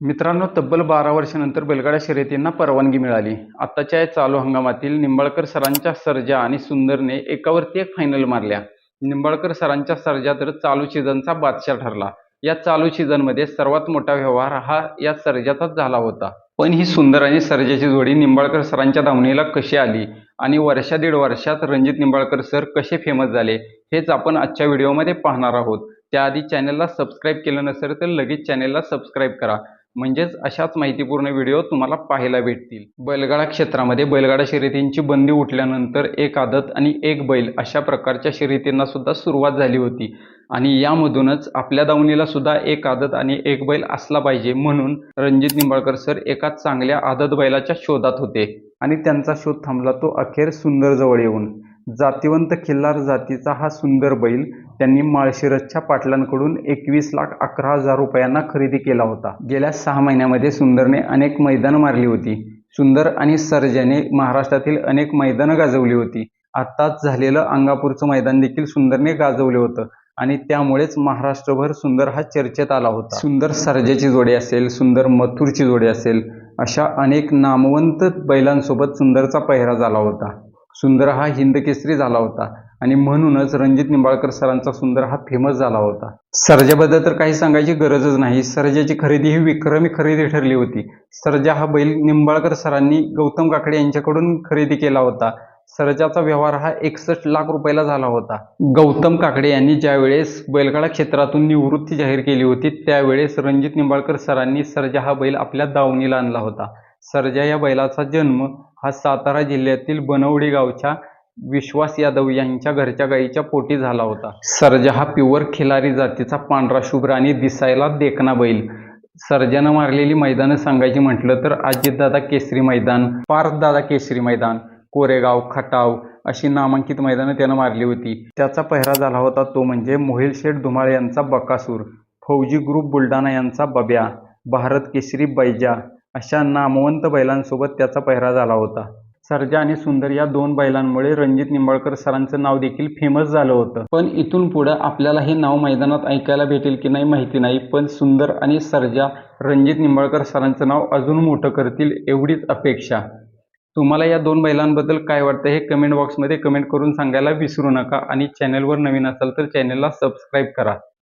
मित्रांनो तब्बल बारा वर्षानंतर बैलगाडा शर्यतींना परवानगी मिळाली. आत्ताच्या चालू हंगामातील निंबाळकर सरांच्या सर्जा आणि सुंदरने एकावरती एक फायनल मारल्या. निंबाळकर सरांच्या सर्जा तर चालू सीझनचा बादशाह ठरला. या चालू सीझनमध्ये सर्वात मोठा व्यवहार हा या सर्जाचाच झाला होता. पण ही सुंदर आणि सर्जाची जोडी निंबाळकर सरांच्या धावणीला कशी आली आणि वर्षा दीड वर्षात रणजित निंबाळकर सर कसे फेमस झाले हेच आपण आजच्या व्हिडिओमध्ये पाहणार आहोत. त्याआधी चॅनलला सबस्क्राईब केलं नसेल तर लगेच चॅनलला सबस्क्राईब करा. म्हणजेच अशाच माहितीपूर्ण व्हिडिओ तुम्हाला पाहायला भेटतील. बैलगाडा क्षेत्रामध्ये बैलगाडा शर्यतींची बंदी उठल्यानंतर एक आदत आणि एक बैल अशा प्रकारच्या शर्यतींना सुद्धा सुरुवात झाली होती. आणि यामधूनच आपल्या दावणीला सुद्धा एक आदत आणि एक बैल असला पाहिजे म्हणून रणजित निंबाळकर सर एका चांगल्या आदत बैलाच्या शोधात होते. आणि त्यांचा शोध थांबला तो अखेर सुंदर जवळ येऊन. जातिवंत खिल्लार जातीचा हा सुंदर बैल त्यांनी माळशिरसच्या पाटलांकडून एकवीस लाख अकरा हजार रुपयांना खरेदी केला होता. गेल्या सहा महिन्यामध्ये सुंदरने अनेक मैदानं मारली होती. सुंदर आणि सर्जाने महाराष्ट्रातील अनेक मैदानं गाजवली होती. आत्ताच झालेलं अंगापूरचं मैदान देखील सुंदरने गाजवलं होतं आणि त्यामुळेच महाराष्ट्रभर सुंदर हा चर्चेत आला होता. सुंदर सर्जेची जोडी असेल सुंदर मथुरची जोडी असेल अशा अनेक नामवंत बैलांसोबत सुंदरचा पहिरा झाला होता. सुंदर हा हिंदकेसरी झाला होता. आणि म्हणूनच रणजित निंबाळकर सरांचा सुंदर हा फेमस झाला होता. सर्जाबद्दल तर काही सांगायची गरजच नाही. सर्जाची खरेदी ही विक्रमी खरेदी ठरली होती. सर्जा हा बैल निंबाळकर सरांनी गौतम काकडे यांच्याकडून खरेदी केला होता. सर्जाचा व्यवहार हा एकसष्ट लाख रुपयाला झाला होता. गौतम काकडे यांनी ज्यावेळेस बैलगाडा क्षेत्रातून निवृत्ती जाहीर केली होती त्यावेळेस रणजित निंबाळकर सरांनी सर्जा हा बैल आपल्या दावणीला आणला होता. सर्जा या बैलाचा जन्म हा सातारा जिल्ह्यातील बनवडी गावच्या विश्वास यादव यांच्या घरच्या गाईच्या पोटी झाला होता. सर्जा हा प्युअर खिलारी जातीचा पांढरा शुभ्र आणि दिसायला देखना बैल. सर्जानं मारलेली मैदानं सांगायची म्हटलं तर अजितदादा केसरी मैदान पार्थदादा केसरी मैदान कोरेगाव खटाव अशी नामांकित मैदानं त्यानं मारली होती. त्याचा पहिरा झाला होता तो म्हणजे मोहिल शेठ धुमाळ यांचा बकासूर फौजी ग्रुप बुलढाणा यांचा बब्या भारत केसरी बैजा अशा नामवंत बैलांसोबत त्याचा पहिरा झाला होता. सर्जा आणि सुंदर या दोन बैलांमुळे रणजित निंबाळकर सरांचं नाव देखील फेमस झालं होतं. पण इथून पुढं आपल्याला हे नाव मैदानात ऐकायला भेटेल की नाही माहिती नाही पण सुंदर आणि सर्जा रणजित निंबाळकर सरांचं नाव अजून मोठं करतील एवढीच अपेक्षा. तुम्हाला या दोन बैलांबद्दल काय वाटतं हे कमेंट बॉक्समध्ये कमेंट करून सांगायला विसरू नका आणि चॅनलवर नवीन असाल तर चॅनलला सबस्क्राईब करा.